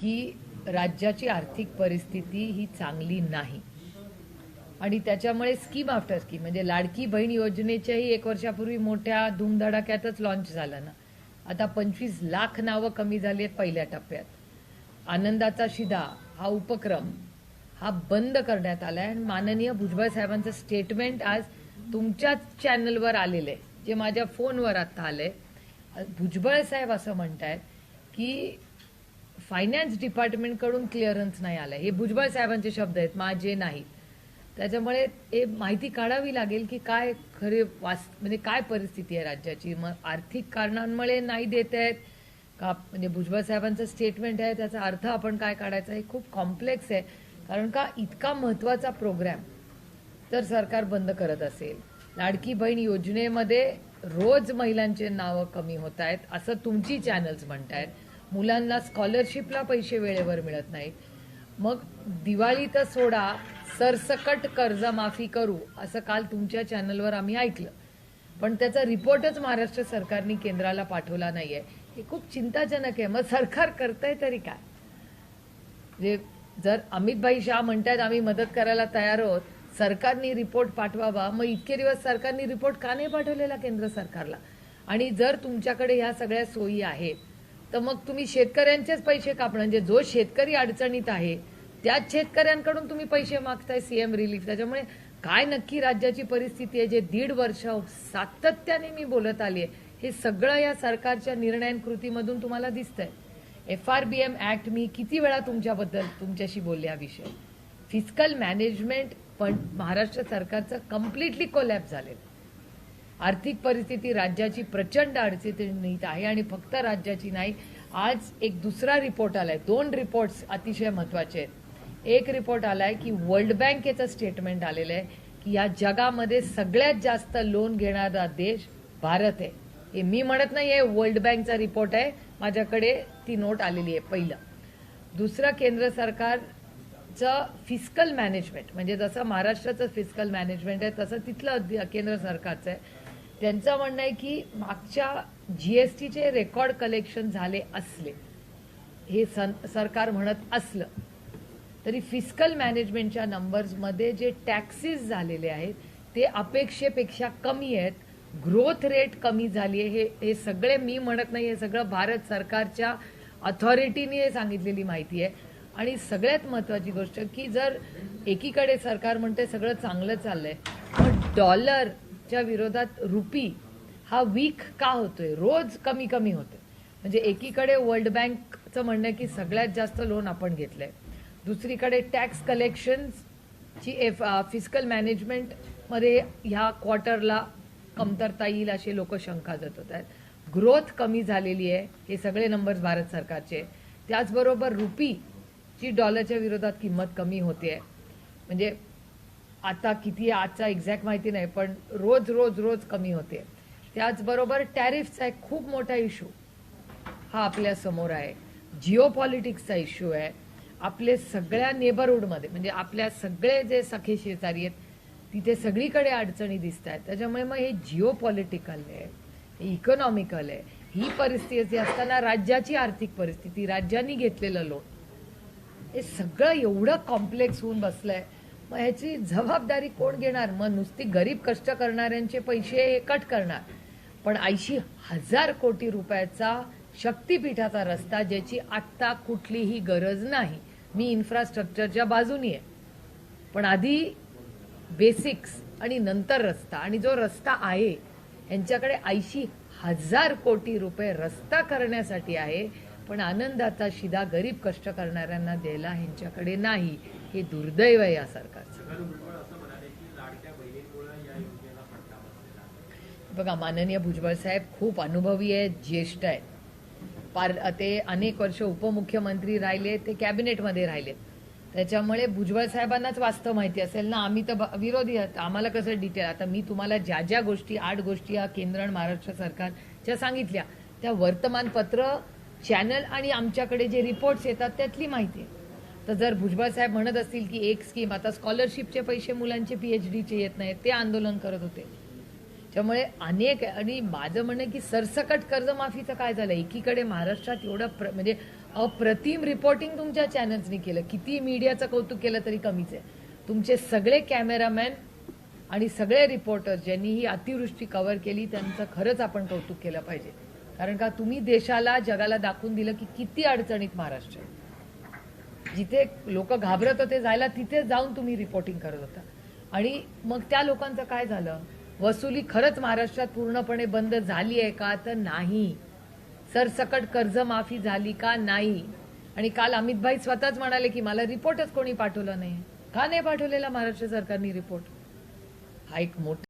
की राज्याची आर्थिक परिस्थिती ही चांगली नाही. आणि त्याच्यामुळे स्कीम आफ्टर स्कीम म्हणजे लाडकी बहीण योजनेच्याही एक वर्षापूर्वी मोठ्या धूमधडाक्यातच लॉन्च झालं ना. आता पंचवीस लाख नावं कमी झाली आहेत पहिल्या टप्प्यात. आनंदाचा शिदा हा उपक्रम हा बंद करण्यात आलाय. आणि माननीय भुजबळ साहेबांचं स्टेटमेंट आज तुमच्याच चॅनलवर आलेलं आहे जे माझ्या फोनवर आता आलंय. भुजबळ साहेब असं म्हणतायत की फायनान्स डिपार्टमेंटकडून क्लिअरन्स नाही आलं हे भुजबळ साहेबांचे शब्द आहेत माझे नाही. त्याच्यामुळे हे माहिती काढावी लागेल की काय खरे वास म्हणजे काय परिस्थिती आहे राज्याची. मग आर्थिक कारणांमुळे नाही देत आहेत का म्हणजे भुजबळ साहेबांचं स्टेटमेंट आहे त्याचा अर्थ आपण काय काढायचा हे खूप कॉम्प्लेक्स आहे. कारण का इतका महत्त्वाचा प्रोग्राम तर सरकार बंद करत असेल. लाडकी बहीण योजनेमध्ये रोज महिलांचे नावं कमी होत आहेत असं तुमची चॅनल्स म्हणतायत. मुलांना स्कॉलरशिपला पैसे वेळेवर मिळत नाहीत. मग दिवाळी तर सोडा सरसकट कर्जमाफी करू असं काल तुमच्या चॅनलवर आम्ही ऐकलं. पण त्याचा रिपोर्टच महाराष्ट्र सरकारने केंद्राला पाठवला नाहीये. हे खूप चिंताजनक आहे. मग सरकार करतंय तरी काय? जे जर अमितभाई शाह म्हणतात आम्ही मदत करायला तयार आहोत. सरकारने रिपोर्ट पाठवावा. मग इतके दिवस सरकारने रिपोर्ट का नाही पाठवलेला केंद्र सरकारला? आणि जर तुमच्याकडे ह्या सगळ्या सोयी आहेत तर मग तुम्ही शेतकऱ्यांचेच पैसे कापणं म्हणजे जो शेतकरी अडचणीत आहे त्याच शेतकऱ्यांकडून तुम्ही पैसे मागताय सीएम रिलीफ त्याच्यामुळे काय नक्की राज्याची परिस्थिती आहे जे दीड वर्ष सातत्याने मी बोलत आली आहे हे सगळं या सरकारच्या निर्णय कृतीमधून तुम्हाला दिसतंय. F R B M act मी किती वेळा तुमच्याबद्दल तुमच्याशी बोलले हा विषय फिजिकल मॅनेजमेंट पण महाराष्ट्र सरकारचं कम्प्लिटली कोलॅप झालेलं आर्थिक परिस्थिती राज्याची प्रचंड अडचणीत आहे आणि फक्त राज्याची नाही आज एक दुसरा रिपोर्ट आलाय. दोन रिपोर्ट्स अतिशय महत्त्वाचे आहेत. एक रिपोर्ट आलाय की वर्ल्ड बँकेचं स्टेटमेंट आलेलं आहे की या जगामध्ये सगळ्यात जास्त लोन घेणारा देश भारत आहे. हे मी म्हणत नाही आहे वर्ल्ड बँकचा रिपोर्ट आहे. माझ्याकडे ती नोट आलेली आहे पहिलं. दुसरं केंद्र सरकारचं फिस्कल मॅनेजमेंट म्हणजे जसं महाराष्ट्राचं फिस्कल मॅनेजमेंट आहे तसं तिथलं केंद्र सरकारचं आहे. त्यांचं म्हणणं आहे की मागच्या जीएसटीचे रेकॉर्ड कलेक्शन झाले असले हे सन- सरकार म्हणत असलं तरी फिजिकल मॅनेजमेंटच्या नंबर्समध्ये जे टॅक्सेस झालेले आहेत ते अपेक्षेपेक्षा कमी आहेत. ग्रोथ रेट कमी झाली आहे. हे हे सगळे मी म्हणत नाही हे सगळं भारत सरकारच्या अथॉरिटीने हे सांगितलेली माहिती आहे. आणि सगळ्यात महत्वाची गोष्ट की जर एकीकडे सरकार म्हणते सगळं चांगलं चाललंय डॉलर च्या विरोधात रुपी हा वीक का होतोय? रोज कमी कमी होतोय. म्हणजे एकीकडे वर्ल्ड बँकचं म्हणणं आहे की सगळ्यात जास्त लोन आपण घेतलंय. दुसरीकडे टॅक्स कलेक्शनची एफ फिजिकल मॅनेजमेंटमध्ये ह्या क्वार्टरला कमतरता येईल असे लोक शंका जात आहेत ग्रोथ कमी झालेली आहे. हे सगळे नंबर्स भारत सरकारचे त्याचबरोबर रुपीची डॉलरच्या विरोधात किंमत कमी होते म्हणजे आता किती आजचा एक्झॅक्ट माहिती नाही पण रोज रोज रोज कमी होते. त्याचबरोबर टॅरिफचा एक खूप मोठा इश्यू हा आपल्यासमोर आहे. जिओ पॉलिटिक्सचा इश्यू आहे. आपले सगळ्या नेबरहूडमध्ये म्हणजे आपल्या सगळे जे सखे शेजारी आहेत तिथे सगळीकडे अडचणी दिसत आहेत. त्याच्यामुळे मग हे जिओ पॉलिटिकल आहे हे इकॉनॉमिकल आहे. ही परिस्थिती असताना राज्याची आर्थिक परिस्थिती राज्यांनी घेतलेलं लोन हे सगळं एवढं कॉम्प्लेक्स होऊन बसलंय. मग ह्याची जबाबदारी कोण घेणार? मग नुसती गरीब कष्ट करणाऱ्यांचे पैसे हे कट करणार. पण ऐंशी हजार कोटी रुपयाचा शक्तीपीठाचा रस्ता ज्याची आत्ता कुठलीही गरज नाही. मी इन्फ्रास्ट्रक्चरच्या बाजूनी आहे. पण आधी बेसिक्स आणि नंतर रस्ता. आणि जो रस्ता आहे यांच्याकडे ऐंशी हजार कोटी रुपये रस्ता करण्यासाठी आहे. पण आनंदाचा शिदा गरीब कष्ट करणाऱ्यांना द्यायला ह्यांच्याकडे नाही. हे दुर्दैव आहे या सरकारचं. बघा माननीय भुजबळ साहेब खूप अनुभवी आहेत ज्येष्ठ आहेत. पार ते अनेक वर्ष उपमुख्यमंत्री राहिले ते कॅबिनेटमध्ये राहिले. त्याच्यामुळे भुजबळ साहेबांनाच वास्तव माहिती असेल ना? आम्ही तर विरोधी आहोत. आम्हाला कसं डिटेल आता मी तुम्हाला ज्या ज्या गोष्टी आठ गोष्टी या केंद्र आणि महाराष्ट्र सरकारच्या सांगितल्या त्या वर्तमानपत्र चॅनल आणि आमच्याकडे जे रिपोर्ट्स येतात त्यातली माहिती आहे. तर जर भुजबळ साहेब म्हणत असतील की एक स्कीम आता स्कॉलरशिपचे पैसे मुलांचे पीएचडीचे येत नाहीत ते आंदोलन करत होते. त्यामुळे अनेक आणि माझं म्हणणं की सरसकट कर्जमाफीचं काय झालं? एकीकडे महाराष्ट्रात एवढं प्र- म्हणजे अप्रतिम रिपोर्टिंग तुमच्या चॅनल्सनी केलं. किती मीडियाचं कौतुक केलं तरी कमीच आहे. तुमचे सगळे कॅमेरामॅन आणि सगळे रिपोर्टर ज्यांनी ही अतिवृष्टी कव्हर केली त्यांचं खरंच आपण कौतुक केलं पाहिजे. कारण का तुम्ही देशाला जगाला दाखवून दिलं की किती अडचणीत महाराष्ट्र आहे. जिथे लोक घाबरत होते जायला तिथे जाऊन तुम्ही रिपोर्टिंग करत होता. आणि मग त्या लोकांचं काय झालं? वसुली खरंच महाराष्ट्रात पूर्णपणे बंद झाली आहे का? तर नाही. सरसकट कर्जमाफी झाली का? नाही. आणि काल अमितभाई स्वतःच म्हणाले की मला रिपोर्टच कोणी पाठवला नाही. का नाही पाठवलेला महाराष्ट्र सरकारने रिपोर्ट हा एक मोठा